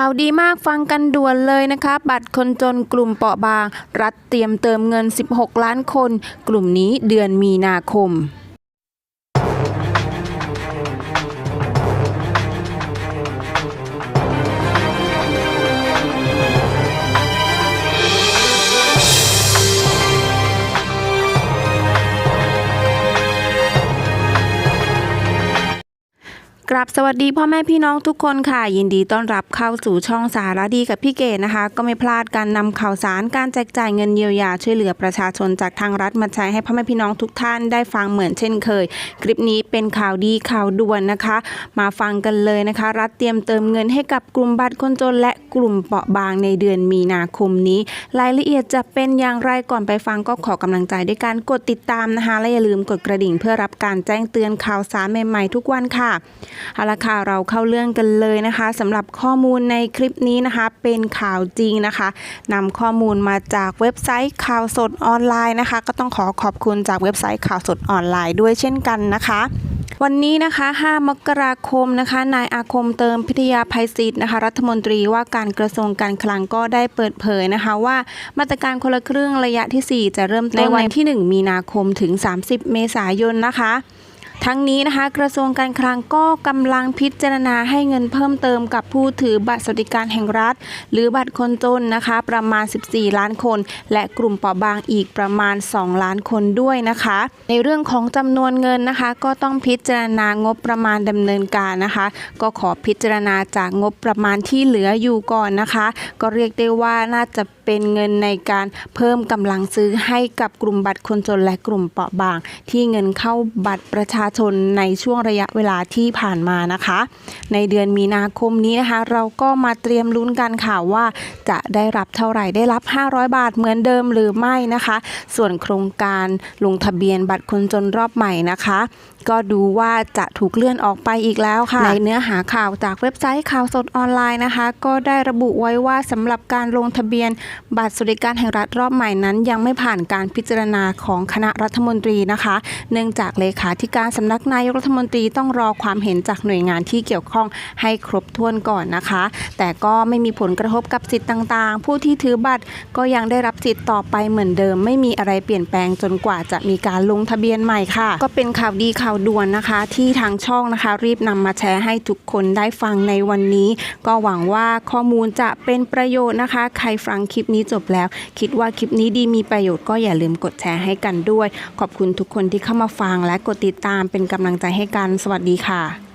ข่าวดีมากฟังกันด่วนเลยนะคะ บัตรคนจนกลุ่มเปราะบาง รัฐเตรียมเติมเงิน 16 ล้านคน กลุ่มนี้เดือนมีนาคม กราบสวัสดีพ่อแม่พี่น้องทุกคนค่ะ ยินดีต้อนรับเข้าสู่ช่องสารดีกับพี่เกดนะคะ ก็ไม่พลาดการนำข่าวสารการแจกจ่ายเงินเยียวยาช่วยเหลือประชาชนจากทางรัฐมาใช้ให้พ่อแม่พี่น้องทุกท่านได้ฟังเหมือนเช่นเคย คลิปนี้เป็นข่าวดีข่าวด่วนนะคะ มาฟังกันเลยนะคะ รัฐเตรียมเติมเงินให้กับกลุ่มบัตรคนจน และกลุ่มเปราะบางในเดือนมีนาคมนี้ รายละเอียดจะเป็นอย่างไรก่อนไปฟังก็ขอกำลังใจด้วยการกดติดตามนะคะและอย่าลืมกดกระดิ่งเพื่อรับการแจ้งเตือนข่าวสารใหม่ๆทุกวันค่ะเอาละค่ะเราเข้าเรื่องกันเลยนะคะสำหรับข้อมูลในคลิปนี้นะคะเป็นข่าวจริงนะคะนำข้อมูลมาจากเว็บไซต์ข่าวสดออนไลน์นะคะ ก็ต้องขอขอบคุณจากเว็บไซต์ข่าวสดออนไลน์ด้วยเช่นกันนะคะวันนี้นะคะ 5 มกราคมนะคะ นายอาคมเติมพิทยาภัยศิษย์นะคะ รัฐมนตรีว่าการกระทรวงการคลังก็ได้เปิดเผยนะคะ ว่ามาตรการคนละครึ่งระยะที่ 4 จะเริ่มต้นในวันที่ 1 มีนาคมถึง 30 เมษายนนะคะ ทั้งนี้นะคะ กระทรวงการคลังก็กำลังพิจารณาให้เงินเพิ่มเติมกับผู้ถือบัตรสวัสดิการแห่งรัฐ หรือบัตรคนจนนะคะ ประมาณ 14 ล้านคน และกลุ่มเปราะบางอีกประมาณ 2 ล้านคนด้วยนะคะ ในเรื่องของจำนวนเงินนะคะ ก็ต้องพิจารณางบประมาณดำเนินการนะคะ ก็ขอพิจารณาจากงบประมาณที่เหลืออยู่ก่อนนะคะ ก็เรียกได้ว่าน่าจะเป็นเงินในการเพิ่มกำลังซื้อให้กับกลุ่มบัตรคนจนและกลุ่มเปราะบาง ที่เงินเข้าบัตรประชาชนในช่วงระยะเวลาที่ผ่านมานะคะ ในเดือนมีนาคมนี้นะคะ เราก็มาเตรียมลุ้นกันค่ะว่า จะได้รับเท่าไหร่ได้รับ 500 บาทเหมือนเดิมหรือไม่นะคะ ส่วนโครงการลงทะเบียนบัตรคนจนรอบใหม่นะคะ ก็ดูว่าจะถูกเลื่อนออกไปอีกแล้วค่ะในเนื้อหาข่าวจากเว็บไซต์ข่าวสดออนไลน์นะคะ ก็ได้ระบุไว้ว่าสำหรับการลงทะเบียนบัตรสวัสดิการแห่งรัฐรอบใหม่นั้น ยังไม่ผ่านการพิจารณาของคณะรัฐมนตรีนะคะ เนื่องจากเลขาธิการสำนักนายกรัฐมนตรีต้องรอความเห็นจากหน่วยงานที่เกี่ยวข้องให้ครบถ้วนก่อนนะคะ แต่ก็ไม่มีผลกระทบกับสิทธิ์ต่างๆ ผู้ที่ถือบัตรก็ยังได้รับสิทธิ์ต่อไปเหมือนเดิม ไม่มีอะไรเปลี่ยนแปลงจนกว่าจะมีการลงทะเบียนใหม่ค่ะ ก็เป็นข่าวดีข่าวด่วนนะคะ ที่ทางช่องนะคะ รีบนำมาแชร์ให้ทุกคนได้ฟังในวันนี้ ก็หวังว่าข้อมูลจะเป็นประโยชน์นะคะ ใครฟังคลิปนี้จบแล้ว คิดว่าคลิปนี้ดีมีประโยชน์ก็อย่าลืมกดแชร์ให้กันด้วย ขอบคุณทุกคนที่เข้ามาฟังและกดติดตามเป็นกำลังใจให้กัน สวัสดีค่ะ